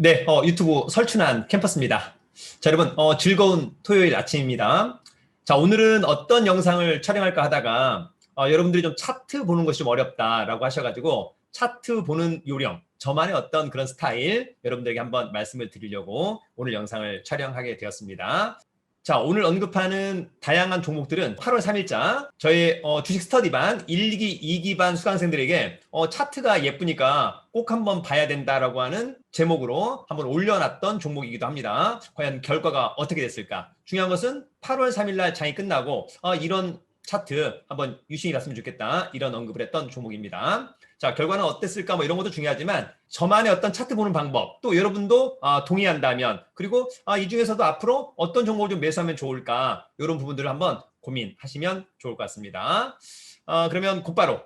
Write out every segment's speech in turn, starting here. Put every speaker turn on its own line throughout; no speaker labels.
네, 어, 유튜브 설춘한 캠퍼스입니다. 자, 여러분, 어, 즐거운 토요일 아침입니다. 자, 오늘은 어떤 영상을 촬영할까 하다가 어, 여러분들이 좀 차트 보는 것이 좀 어렵다라고 하셔가지고 차트 보는 요령, 저만의 어떤 그런 스타일 여러분들에게 한번 말씀을 드리려고 오늘 영상을 촬영하게 되었습니다. 자, 오늘 언급하는 다양한 종목들은 8월 3일자 저희 어, 주식 스터디반 1기, 2기반 수강생들에게 어, 차트가 예쁘니까 꼭 한번 봐야 된다라고 하는 제목으로 한번 올려놨던 종목이기도 합니다. 과연 결과가 어떻게 됐을까? 중요한 것은 8월 3일날 장이 끝나고 어, 이런 차트 한번 유심히 봤으면 좋겠다. 이런 언급을 했던 종목입니다. 자, 결과는 어땠을까? 뭐 이런 것도 중요하지만 저만의 어떤 차트 보는 방법 또 여러분도 아, 동의한다면 그리고 아, 이 중에서도 앞으로 어떤 종목을 좀 매수하면 좋을까? 이런 부분들을 한번 고민하시면 좋을 것 같습니다. 어, 그러면 곧바로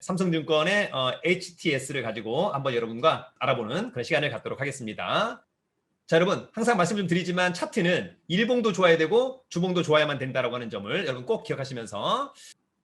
삼성증권의 어, HTS를 가지고 한번 여러분과 알아보는 그런 시간을 갖도록 하겠습니다. 자, 여러분, 항상 말씀 좀 드리지만 차트는 일봉도 좋아야 되고 주봉도 좋아야만 된다라고 하는 점을 여러분 꼭 기억하시면서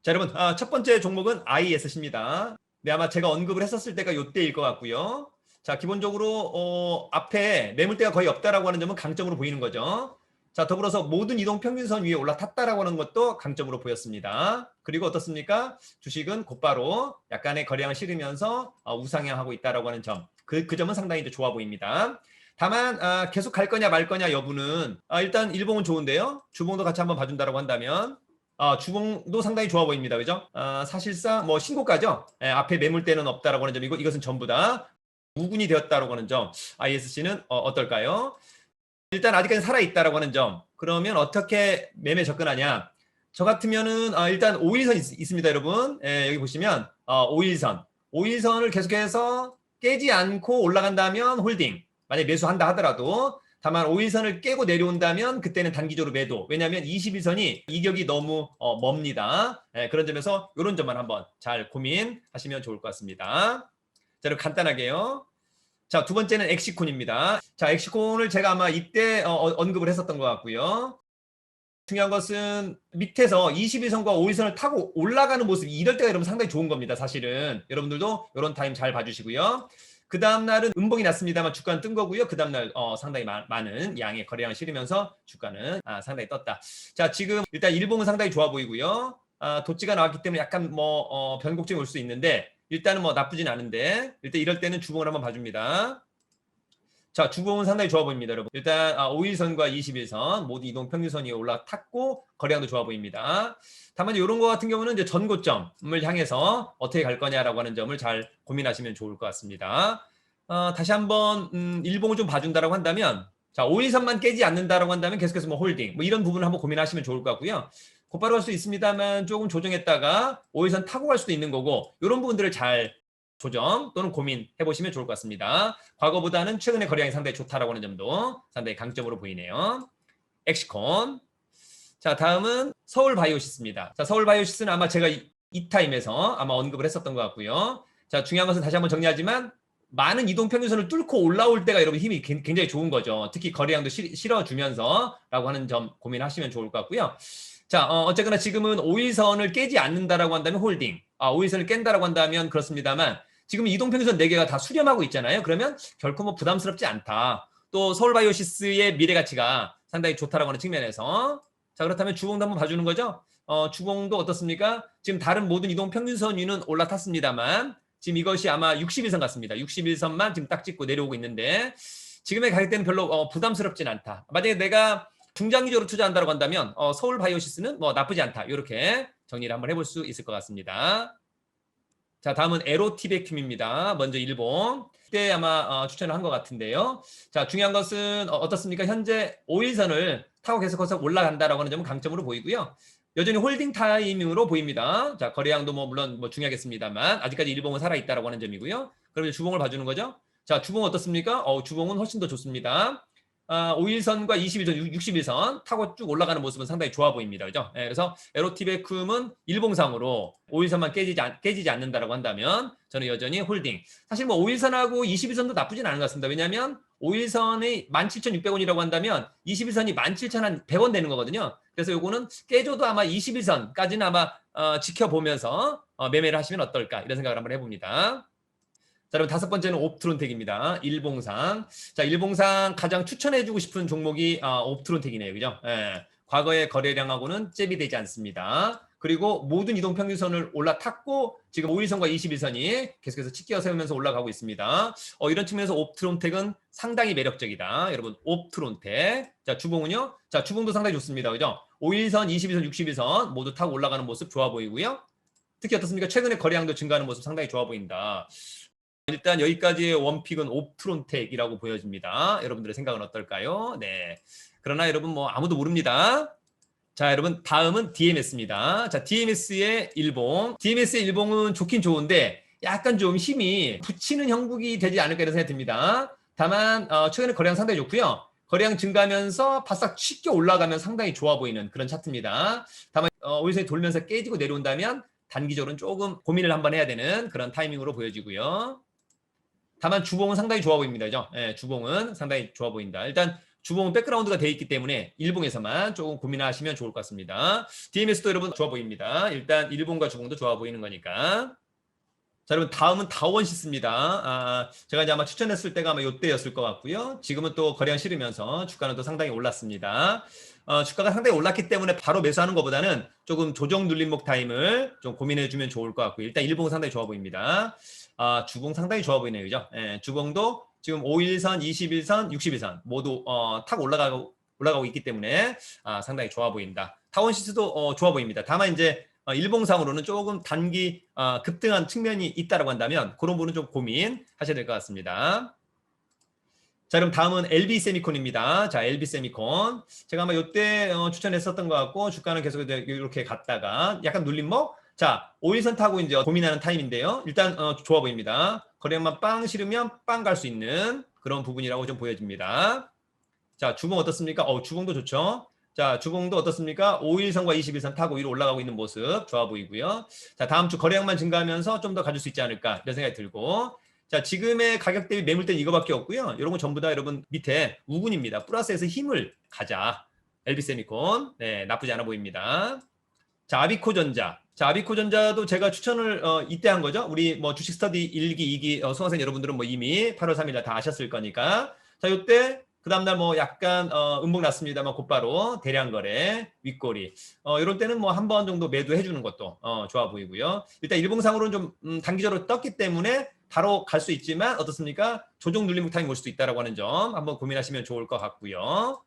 자, 여러분, 아, 첫 번째 종목은 ISC입니다. 네, 아마 제가 언급을 했었을 때가 요때일 것 같고요. 자, 기본적으로 어, 앞에 매물대가 거의 없다라고 하는 점은 강점으로 보이는 거죠. 자, 더불어서 모든 이동 평균선 위에 올라탔다라고 하는 것도 강점으로 보였습니다. 그리고 어떻습니까? 주식은 곧바로 약간의 거래량을 실으면서 어, 우상향하고 있다라고 하는 점. 그, 그 점은 상당히 좋아 보입니다. 다만 아, 계속 갈 거냐 말 거냐 여부는 아, 일단 일봉은 좋은데요. 주봉도 같이 한번 봐준다라고 한다면 아, 주봉도 상당히 좋아 보입니다. 그죠? 아, 사실상 뭐 신고가죠. 예, 앞에 매물대는 없다라고 하는 점이고 이것은 전부 다 무근이 되었다라고 하는 점. ISC는 어, 떨까요 일단 아직까지 살아 있다라고 하는 점. 그러면 어떻게 매매 접근하냐? 저 같으면은 아, 일단 5일선 있, 습니다 여러분. 예, 여기 보시면 어, 5일선. 5일선을 계속해서 깨지 않고 올라간다면 홀딩. 만약에 매수한다 하더라도 다만 5일선을 깨고 내려온다면 그때는 단기적으로 매도. 왜냐하면 21선이 이격이 너무 어, 멉니다. 예, 그런 점에서 이런 점만 한번 잘 고민하시면 좋을 것 같습니다. 자, 그럼 간단하게요. 자, 두 번째는 엑시콘입니다. 자, 엑시콘을 제가 아마 이때 어, 언급을 했었던 것 같고요. 중요한 것은 밑에서 21선과 5일선을 타고 올라가는 모습이 이럴 때가 여러분 상당히 좋은 겁니다. 사실은 여러분들도 이런 타임 잘 봐주시고요. 그 다음 날은 음봉이 났습니다만 주가는 뜬 거고요. 그 다음 날 어, 상당히 마, 많은 양의 거래량을 실으면서 주가는 아, 상당히 떴다. 자 지금 일단 일봉은 상당히 좋아 보이고요. 아, 도치가 나왔기 때문에 약간 뭐 어, 변곡점이 올 수 있는데 일단은 뭐 나쁘진 않은데 일단 이럴 때는 주봉을 한번 봐줍니다. 자, 주봉은 상당히 좋아 보입니다, 여러분. 일단 아, 5일선과 21선 모두 이동 평균선이 올라탔고 거래량도 좋아 보입니다. 다만 이런 거 같은 경우는 이제 전고점을 향해서 어떻게 갈 거냐라고 하는 점을 잘 고민하시면 좋을 것 같습니다. 어, 다시 한번 음, 일봉을 좀 봐준다라고 한다면 자 5일선만 깨지 않는다라고 한다면 계속해서 뭐 홀딩 뭐 이런 부분을 한번 고민하시면 좋을 것 같고요. 곧바로 갈 수 있습니다만 조금 조정했다가 5일선 타고 갈 수도 있는 거고 이런 부분들을 잘 조정 또는 고민해 보시면 좋을 것 같습니다. 과거보다는 최근에 거래량이 상당히 좋다라고 하는 점도 상당히 강점으로 보이네요. 엑시콘. 자, 다음은 서울 바이오시스입니다. 자, 서울 바이오시스는 아마 제가 이, 이 타임에서 아마 언급을 했었던 것 같고요. 자, 중요한 것은 다시 한번 정리하지만 많은 이동 평균선을 뚫고 올라올 때가 여러분 힘이 굉장히 좋은 거죠. 특히 거래량도 실어주면서라고 하는 점 고민하시면 좋을 것 같고요. 자, 어, 어쨌거나 지금은 5일선을 깨지 않는다라고 한다면 홀딩, 아, 5일선을 깬다라고 한다면 그렇습니다만 지금 이동평균선 4개가 다 수렴하고 있잖아요. 그러면 결코 뭐 부담스럽지 않다. 또 서울바이오시스의 미래 가치가 상당히 좋다라고 하는 측면에서 자 그렇다면 주봉도 한번 봐주는 거죠. 어, 주봉도 어떻습니까? 지금 다른 모든 이동 평균선 위는 올라탔습니다만 지금 이것이 아마 61선 같습니다. 61선만 지금 딱 찍고 내려오고 있는데 지금의 가격대는 별로 어, 부담스럽진 않다. 만약에 내가 중장기적으로 투자한다고 한다면 어, 서울 바이오시스는 뭐 나쁘지 않다. 이렇게 정리를 한번 해볼 수 있을 것 같습니다. 자, 다음은 에로티베큐입니다. 먼저 일본. 그때 아마 어, 추천을 한 것 같은데요. 자, 중요한 것은 어, 떻습니까 현재 5일선을 타고 계속해서 올라간다라고 하는 점은 강점으로 보이고요. 여전히 홀딩 타이밍으로 보입니다. 자, 거래량도 뭐 물론 뭐 중요하겠습니다만 아직까지 일봉은 살아 있다라고 하는 점이고요. 그러면 주봉을 봐주는 거죠. 자, 주봉 어떻습니까? 어, 주봉은 훨씬 더 좋습니다. 아, 5일선과 21선, 61선 타고 쭉 올라가는 모습은 상당히 좋아 보입니다. 그죠? 예, 그래서 에로티베쿰은 일봉상으로 5일선만 깨지지, 않, 깨지지 않는다라고 한다면 저는 여전히 홀딩. 사실 뭐 5일선하고 21선도 나쁘진 않은 것 같습니다. 왜냐하면 5일선이 17,600원이라고 한다면 21선이 17,100원 되는 거거든요. 그래서 요거는 깨져도 아마 21선까지는 아마 어, 지켜보면서 어, 매매를 하시면 어떨까 이런 생각을 한번 해봅니다. 그럼 다섯 번째는 옵트론텍입니다. 일봉상. 자, 일봉상 가장 추천해주고 싶은 종목이 아, 옵트론텍이네요. 그죠? 예. 과거의 거래량하고는 잽이 되지 않습니다. 그리고 모든 이동 평균선을 올라탔고 지금 5일선과 21선이 계속해서 치기어 세우면서 올라가고 있습니다. 어, 이런 측면에서 옵트론텍은 상당히 매력적이다. 여러분 옵트론텍. 자 주봉은요. 자 주봉도 상당히 좋습니다. 그죠? 5일선, 21선, 61선 모두 타고 올라가는 모습 좋아 보이고요. 특히 어떻습니까? 최근에 거래량도 증가하는 모습 상당히 좋아 보인다. 일단 여기까지의 원픽은 옵트론텍이라고 보여집니다. 여러분들의 생각은 어떨까요? 네. 그러나 여러분 뭐 아무도 모릅니다. 자, 여러분 다음은 DMS입니다. 자, DMS의 일봉. DMS의 일봉은 좋긴 좋은데 약간 좀 힘이 붙이는 형국이 되지 않을까 이런 생각이 듭니다. 다만 어, 최근에 거래량 상당히 좋고요. 거래량 증가하면서 바싹 쉽게 올라가면 상당히 좋아 보이는 그런 차트입니다. 다만 어, 오일선이 돌면서 깨지고 내려온다면 단기적으로는 조금 고민을 한번 해야 되는 그런 타이밍으로 보여지고요. 다만 주봉은 상당히 좋아 보입니다. 그죠? 예, 주봉은 상당히 좋아 보인다. 일단 주봉은 백그라운드가 되어 있기 때문에 일봉에서만 조금 고민하시면 좋을 것 같습니다. DMS도 여러분 좋아 보입니다. 일단 일봉과 주봉도 좋아 보이는 거니까. 자, 여러분 다음은 다원시스입니다. 아, 제가 이제 아마 추천했을 때가 아마 이때였을 것 같고요. 지금은 또 거래량 실으면서 주가는 또 상당히 올랐습니다. 어, 주가가 상당히 올랐기 때문에 바로 매수하는 것보다는 조금 조정 눌림목 타임을 좀 고민해 주면 좋을 것 같고요. 일단 일봉은 상당히 좋아 보입니다. 아, 주봉 상당히 좋아 보이네요. 그죠? 예, 주봉도 지금 5일선, 21선, 61선 모두 어, 탁 올라가고 올라가고 있기 때문에 아, 상당히 좋아 보인다. 타원시스도 어, 좋아 보입니다. 다만 이제 어, 일봉상으로는 조금 단기 어, 급등한 측면이 있다라고 한다면 그런 부분은 좀 고민하셔야 될 것 같습니다. 자, 그럼 다음은 LB 세미콘입니다. 자, LB 세미콘. 제가 아마 이때 어, 추천했었던 것 같고 주가는 계속 이렇게 갔다가 약간 눌림목. 자, 5일선 타고 이제 고민하는 타임인데요. 일단 어, 좋아 보입니다. 거래량만 빵 실으면 빵 갈 수 있는 그런 부분이라고 좀 보여집니다. 자, 주봉 어떻습니까? 어, 주봉도 좋죠. 자, 주봉도 어떻습니까? 5일선과 21선 타고 위로 올라가고 있는 모습 좋아 보이고요. 자, 다음 주 거래량만 증가하면서 좀 더 가질 수 있지 않을까 이런 생각이 들고 자, 지금의 가격 대비 매물대는 이거밖에 없고요. 이런 건 전부 다 여러분 밑에 우군입니다. 플러스에서 힘을 가자. 엘비세미콘. 네, 나쁘지 않아 보입니다. 자, 아비코전자. 자, 아비코전자도 제가 추천을 어, 이때 한 거죠. 우리 뭐 주식 스터디 1기, 2기 어, 수강생 여러분들은 뭐 이미 8월 3일 날 다 아셨을 거니까. 자, 요때 그 다음날 뭐 약간 어, 음봉 났습니다만 곧바로 대량 거래, 윗꼬리. 어, 이럴 때는 뭐 한 번 정도 매도해 주는 것도 어, 좋아 보이고요. 일단 일봉상으로는 좀 음, 단기적으로 떴기 때문에 바로 갈 수 있지만 어떻습니까? 조정 눌림목 타임 올 수도 있다라고 하는 점 한번 고민하시면 좋을 것 같고요.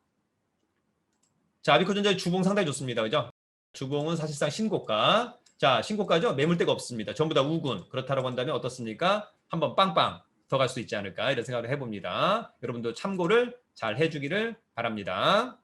자, 아비코전자의 주봉 상당히 좋습니다. 그죠? 주봉은 사실상 신고가. 자, 신고가죠? 매물대가 없습니다. 전부 다 우군. 그렇다고 한다면 어떻습니까? 한번 빵빵 더 갈 수 있지 않을까 이런 생각을 해봅니다. 여러분도 참고를 잘 해주기를 바랍니다.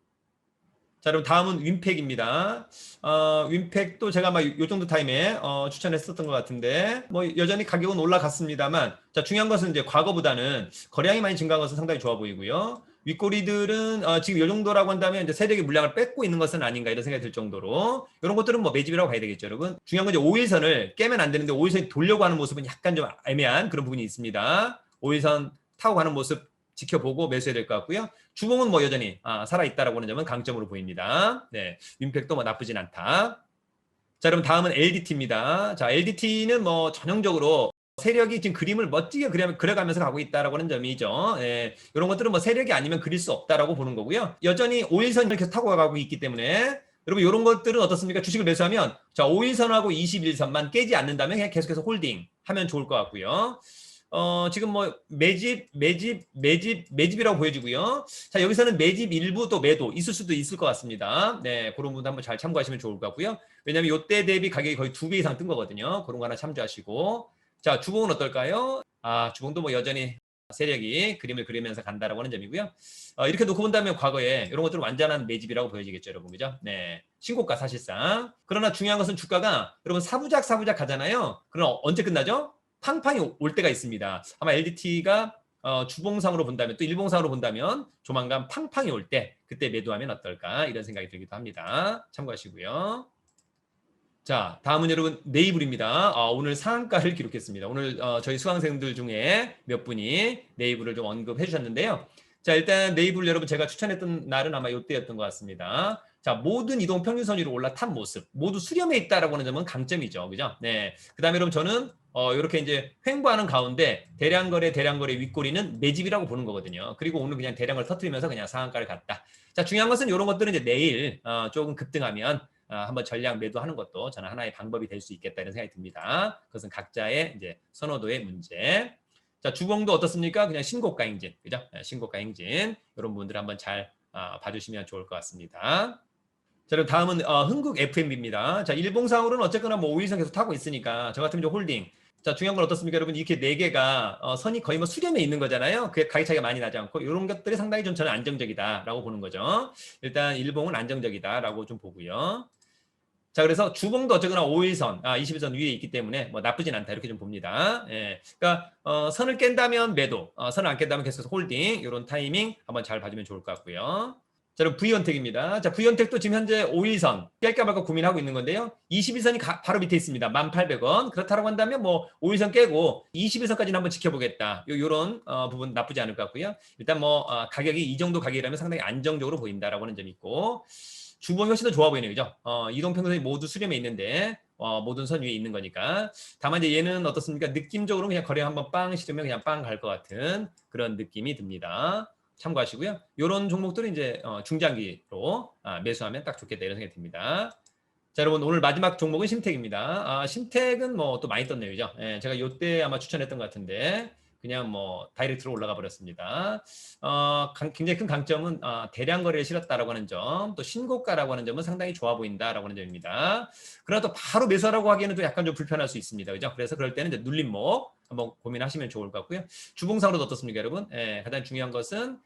자, 그럼 다음은 윈팩입니다. 어, 윈팩도 제가 막 요 정도 타임에 어, 추천했었던 것 같은데 뭐 여전히 가격은 올라갔습니다만 자 중요한 것은 이제 과거보다는 거래량이 많이 증가한 것은 상당히 좋아 보이고요. 윗꼬리들은 어, 지금 이 정도라고 한다면 이제 세력의 물량을 뺏고 있는 것은 아닌가 이런 생각이 들 정도로 이런 것들은 뭐 매집이라고 봐야 되겠죠, 여러분. 중요한 건 이제 5일선을 깨면 안 되는데 5일선이 돌려고 하는 모습은 약간 좀 애매한 그런 부분이 있습니다. 5일선 타고 가는 모습 지켜보고 매수해야 될 것 같고요. 주봉은 뭐 여전히 아, 살아있다라고 하는 점은 강점으로 보입니다. 네, 윈팩도 뭐 나쁘진 않다. 자, 그럼 다음은 LDT입니다. 자, LDT는 뭐 전형적으로 세력이 지금 그림을 멋지게 그려, 그려가면서 가고 있다라고 하는 점이죠. 예, 이런 것들은 뭐 세력이 아니면 그릴 수 없다라고 보는 거고요. 여전히 5일선을 계속 타고 가고 있기 때문에 여러분 이런 것들은 어떻습니까? 주식을 매수하면 자 5일선하고 21선만 깨지 않는다면 그냥 계속해서 홀딩 하면 좋을 것 같고요. 어, 지금 뭐 매집, 매집, 매집, 매집이라고 보여지고요. 자, 여기서는 매집 일부 또 매도 있을 수도 있을 것 같습니다. 네, 그런 부분 한번 잘 참고하시면 좋을 것 같고요. 왜냐하면 요때 대비 가격이 거의 두 배 이상 뜬 거거든요. 그런 거 하나 참조하시고. 자, 주봉은 어떨까요? 아, 주봉도 뭐 여전히 세력이 그림을 그리면서 간다라고 하는 점이고요. 어, 이렇게 놓고 본다면 과거에 이런 것들은 완전한 매집이라고 보여지겠죠, 여러분. 그죠? 네. 신고가 사실상. 그러나 중요한 것은 주가가 여러분 사부작 사부작 가잖아요. 그럼 언제 끝나죠? 팡팡이 올 때가 있습니다. 아마 LDT가 어, 주봉상으로 본다면 또 일봉상으로 본다면 조만간 팡팡이 올 때 그때 매도하면 어떨까 이런 생각이 들기도 합니다. 참고하시고요. 자, 다음은 여러분 네이블입니다. 아, 오늘 상한가를 기록했습니다. 오늘 어, 저희 수강생들 중에 몇 분이 네이블을 좀 언급해 주셨는데요. 자, 일단 네이블 여러분 제가 추천했던 날은 아마 이때였던 것 같습니다. 자, 모든 이동 평균선 위로 올라탄 모습 모두 수렴해 있다라고 하는 점은 강점이죠. 그죠? 네. 그다음에 여러분 저는 어, 이렇게 이제 횡보하는 가운데 대량거래, 대량거래 윗꼬리는 매집이라고 보는 거거든요. 그리고 오늘 그냥 대량을 터트리면서 그냥 상한가를 갔다. 자, 중요한 것은 이런 것들은 이제 내일 어, 조금 급등하면 어, 한번 전량 매도하는 것도 저는 하나의 방법이 될 수 있겠다 이런 생각이 듭니다. 그것은 각자의 이제 선호도의 문제. 자, 주봉도 어떻습니까? 그냥 신고가 행진, 그죠? 네, 신고가 행진 이런 부분들 한번 잘 어, 봐주시면 좋을 것 같습니다. 자, 그럼 다음은 어, 흥국 FMB입니다. 자, 일봉상으로는 어쨌거나 뭐 5일선 계속 타고 있으니까 저 같은 경우 홀딩. 자, 중요한 건 어떻습니까, 여러분? 이렇게 네 개가 어, 선이 거의 뭐 수렴에 있는 거잖아요. 그게 가격 차이가 많이 나지 않고 이런 것들이 상당히 좀 저는 안정적이다라고 보는 거죠. 일단 일봉은 안정적이다라고 좀 보고요. 자, 그래서 주봉도 어쨌거나 5일선, 아, 21선 위에 있기 때문에 뭐 나쁘진 않다 이렇게 좀 봅니다. 예. 그러니까 어, 선을 깬다면 매도, 어, 선을 안 깬다면 계속해서 홀딩 이런 타이밍 한번 잘 봐주면 좋을 것 같고요. 자, 그럼 V연택입니다. 자, V연택도 지금 현재 5일선 깰까 말까 고민하고 있는 건데요. 21선이 바로 밑에 있습니다. 1,800원. 그렇다고 한다면 뭐 5일선 깨고 21선까지는 한번 지켜보겠다. 요, 요런 어, 부분 나쁘지 않을 것 같고요. 일단 뭐 어, 가격이 이 정도 가격이라면 상당히 안정적으로 보인다라고 하는 점이 있고 주봉이 훨씬 더 좋아 보이네요. 그죠? 어, 이동평선이 모두 수렴에 있는데 어, 모든 선 위에 있는 거니까. 다만 이제 얘는 어떻습니까? 느낌적으로 그냥 거래 한번 빵 시르면 그냥 빵 갈 것 같은 그런 느낌이 듭니다. 참고하시고요. 이런 종목들은 이제 어, 중장기로 아, 매수하면 딱 좋겠다 이런 생각이 듭니다. 자, 여러분 오늘 마지막 종목은 심택입니다. 아, 심택은 뭐 또 많이 떴네요, 그죠? 예, 제가 요때 아마 추천했던 것 같은데 그냥 뭐 다이렉트로 올라가 버렸습니다. 어, 강- 굉장히 큰 강점은 아, 대량 거래를 실었다라고 하는 점, 또 신고가라고 하는 점은 상당히 좋아 보인다라고 하는 점입니다. 그러나 또 바로 매수하라고 하기에는 또 약간 좀 불편할 수 있습니다, 그죠? 그래서 그럴 때는 이제 눌림목 한번 고민하시면 좋을 것 같고요. 주봉상으로도 어떻습니까, 여러분? 예, 가장 중요한 것은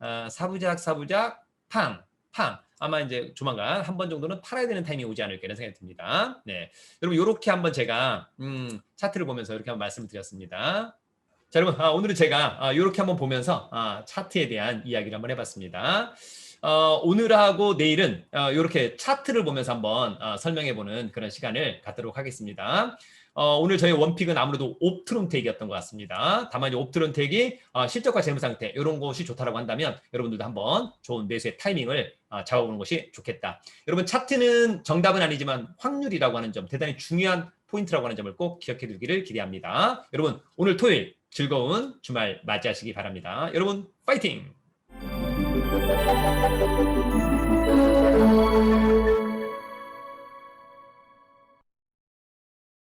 아, 사부작, 사부작, 팡, 팡. 아마 이제 조만간 한 번 정도는 팔아야 되는 타이밍이 오지 않을까 이런 생각이 듭니다. 네, 여러분 이렇게 한번 제가 음, 차트를 보면서 이렇게 한번 말씀을 드렸습니다. 자, 여러분 아, 오늘은 제가 이렇게 한번 보면서 아, 차트에 대한 이야기를 한번 해봤습니다. 어, 오늘하고 내일은 이렇게 차트를 보면서 한번 어, 설명해보는 그런 시간을 갖도록 하겠습니다. 어, 오늘 저희 원픽은 아무래도 옵트론텍이었던 것 같습니다. 다만 이 옵트론텍이 어, 실적과 재무 상태 이런 것이 좋다라고 한다면 여러분들도 한번 좋은 매수의 타이밍을 어, 잡아보는 것이 좋겠다. 여러분 차트는 정답은 아니지만 확률이라고 하는 점 대단히 중요한 포인트라고 하는 점을 꼭 기억해 두기를 기대합니다. 여러분 오늘 토요일 즐거운 주말 맞이하시기 바랍니다. 여러분 파이팅!